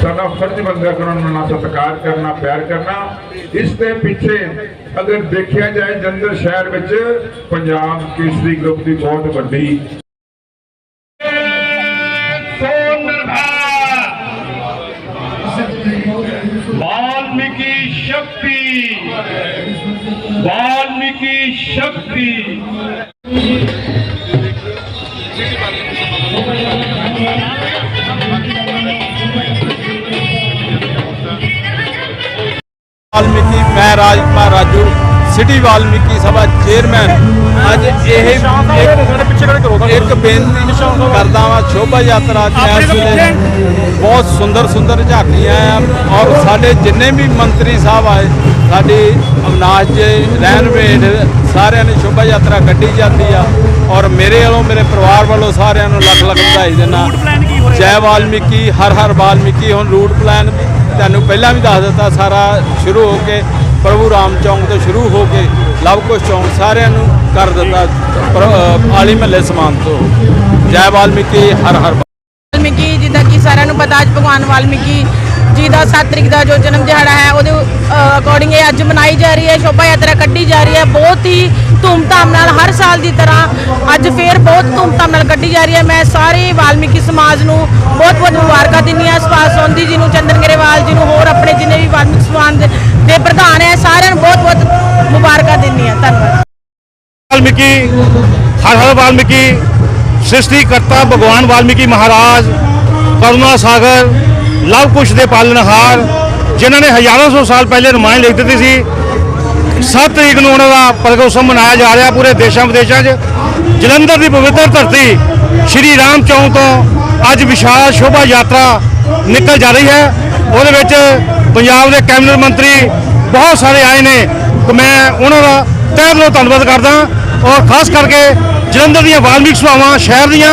ਸਾਡਾ ਫਰਜ਼ ਬੰਦਾ ਕਰਨ ਉਹਨਾਂ ਨਾਲ ਸਤਿਕਾਰ ਕਰਨਾ, ਪਿਆਰ ਕਰਨਾ। ਇਸ ਦੇ ਪਿੱਛੇ ਅਗਰ ਦੇਖਿਆ ਜਾਏ ਜੰਦਰ ਸ਼ਹਿਰ ਵਿੱਚ ਪੰਜਾਬ ਕੇਸਰੀ ਗਰੁੱਪ ਦੀ ਬਹੁਤ ਵੱਡੀ वाल्मीकि शक्ति। वाल्मीकि शक्ति। वाल्मीकि मैं राजमा राजू। ਸਿਟੀ ਵਾਲਮੀਕੀ ਸਭਾ ਚੇਅਰਮੈਨ। ਅੱਜ ਇਹ ਇੱਕ- ਇੱਕ ਬੇਨਤੀ ਕਰਦਾ ਵਾਂ ਸ਼ੋਭਾ ਯਾਤਰਾ ਇਸ ਵੇਲੇ ਬਹੁਤ ਸੁੰਦਰ ਸੁੰਦਰ ਝਾਕੀਆਂ ਆ ਔਰ ਸਾਡੇ ਜਿੰਨੇ ਵੀ ਮੰਤਰੀ ਸਾਹਿਬ ਆਏ ਸਾਡੀ ਅਵਨਾਸ਼ ਜੀ ਰਹਿਨਵੇਡ ਸਾਰਿਆਂ ਨੇ ਸ਼ੋਭਾ ਯਾਤਰਾ ਕੱਢੀ ਜਾਂਦੀ ਆ। ਔਰ ਮੇਰੇ ਵੱਲੋਂ ਮੇਰੇ ਪਰਿਵਾਰ ਵੱਲੋਂ ਸਾਰਿਆਂ ਨੂੰ ਲੱਖ ਲੱਖ ਵਧਾਈ ਦਿੰਦਾ। ਜੈ ਵਾਲਮੀਕੀ ਹਰ ਹਰ ਵਾਲਮੀਕੀ ਹੁਣ ਰੂਟ ਪਲਾਨ ਤੁਹਾਨੂੰ ਪਹਿਲਾਂ ਵੀ ਦੱਸ ਦਿੱਤਾ ਸਾਰਾ ਸ਼ੁਰੂ ਹੋ ਕੇ ਪ੍ਰਭੂ ਰਾਮ ਚੌਂਕ ਤੋਂ ਸ਼ੁਰੂ ਹੋ ਕੇ ਲਵ ਚੌਂਕ ਸਾਰਿਆਂ ਨੂੰ ਕਰ ਦਿੱਤਾ ਆਲੀ ਮਹੱਲੇ ਸਮਾਨ ਤੋਂ। ਜੈ ਵਾਲਮੀਕੀ, ਹਰ ਹਰ ਵਾਲਮੀਕੀ ਜਿੱਦਾਂ ਕਿ ਸਾਰਿਆਂ ਨੂੰ ਪਤਾ, ਅੱਜ ਭਗਵਾਨ ਵਾਲਮੀਕੀ ਜੀ ਦਾ 7 ਤਰੀਕ ਦਾ ਜੋ ਜਨਮ ਦਿਹਾੜਾ ਹੈ, ਉਹਦੇ ਅਕੋਰਡਿੰਗ ਇਹ ਅੱਜ ਮਨਾਈ ਜਾ ਰਹੀ ਹੈ, ਸ਼ੋਭਾ ਯਾਤਰਾ ਕੱਢੀ ਜਾ ਰਹੀ ਹੈ, ਬਹੁਤ ਹੀ ਧੂਮਧਾਮ ਨਾਲ ਹਰ ਸਾਲ ਦੀ ਤਰ੍ਹਾਂ ਅੱਜ ਫੇਰ ਬਹੁਤ ਧੂਮਧਾਮ ਨਾਲ ਕੱਢੀ ਜਾ ਰਹੀ ਹੈ। ਮੈਂ ਸਾਰੇ ਵਾਲਮੀਕੀ ਸਮਾਜ ਨੂੰ ਬਹੁਤ ਬਹੁਤ ਮੁਬਾਰਕਾਂ ਦਿੰਦੀ ਹਾਂ। ਸੁਭਾਸ਼ ਸੋਂਦੀ ਜੀ ਨੂੰ, ਚੰਦਨ ਗਰੇਵਾਲ ਜੀ ਨੂੰ, ਹੋਰ ਆਪਣੇ ਜਿੰਨੇ ਵੀ ਸਾਡੇ ਪ੍ਰਧਾਨ ਹੈ, ਸਾਰਿਆਂ ਨੂੰ ਬਹੁਤ ਬਹੁਤ ਮੁਬਾਰਕਾਂ ਦਿੰਨੀ ਆ ਧੰਨਵਾਦ। ਵਾਲਮੀਕੀ ਹਰ ਵਾਲਮੀਕੀ, ਸ੍ਰਿਸ਼ਟੀ ਕਰਤਾ ਭਗਵਾਨ ਵਾਲਮੀਕੀ ਮਹਾਰਾਜ, ਕਰੁਣਾ ਸਾਗਰ, ਲਵ ਕੁਸ਼ ਦੇ ਪਾਲਣਹਾਰ ਜਿਨ੍ਹਾਂ ਨੇ ਹਜ਼ਾਰਾਂ ਸੌ ਸਾਲ ਪਹਿਲੇ ਰਮਾਇਣ ਲਿਖ ਦਿੱਤੀ ਸੀ। 7 ਤਰੀਕ ਨੂੰ ਉਹਨਾਂ ਦਾ ਪ੍ਰਗੋਸਮ ਮਨਾਇਆ ਜਾ ਰਿਹਾ ਪੂਰੇ ਦੇਸ਼ਾਂ ਵਿਦੇਸ਼ਾਂ 'ਚ। ਜਲੰਧਰ ਦੀ ਪਵਿੱਤਰ ਧਰਤੀ, ਸ਼੍ਰੀ ਰਾਮ ਚੌਂਕ ਤੋਂ ਅੱਜ ਵਿਸ਼ਾਲ ਸ਼ੋਭਾ ਯਾਤਰਾ ਨਿਕਲ ਜਾ ਰਹੀ ਹੈ। ਉਹਦੇ ਵਿੱਚ ਪੰਜਾਬ ਦੇ ਕੈਬਨਿਟ ਮੰਤਰੀ ਬਹੁਤ ਸਾਰੇ ਆਏ ਨੇ ਤੇ ਮੈਂ ਉਹਨਾਂ ਦਾ ਤਹਿ ਦਿਲੋਂ ਧੰਨਵਾਦ ਕਰਦਾ ਔਰ ਖਾਸ ਕਰਕੇ ਜਲੰਧਰ ਦੀਆਂ ਵਾਲਮੀਕ ਸਭਾਵਾਂ, ਸ਼ਹਿਰ ਦੀਆਂ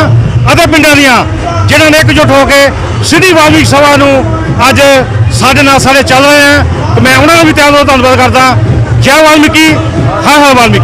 ਅਤੇ ਪਿੰਡਾਂ ਦੀਆਂ, ਜਿਨ੍ਹਾਂ ਨੇ ਇਕਜੁੱਟ ਹੋ ਕੇ ਸਿੱਧੀ ਵਾਲਮੀਕ ਸਭਾ ਨੂੰ ਅੱਜ ਸਾਡੇ ਨਾਲ ਸਾਰੇ ਚੱਲ ਰਹੇ ਆ। ਤੇ ਮੈਂ ਉਹਨਾਂ ਦਾ ਵੀ ਤਹਿ ਦਿਲੋਂ ਧੰਨਵਾਦ ਕਰਦਾ। ਜੈ ਵਾਲਮੀਕੀ ਹਰ ਹਰ ਵਾਲਮੀਕੀ।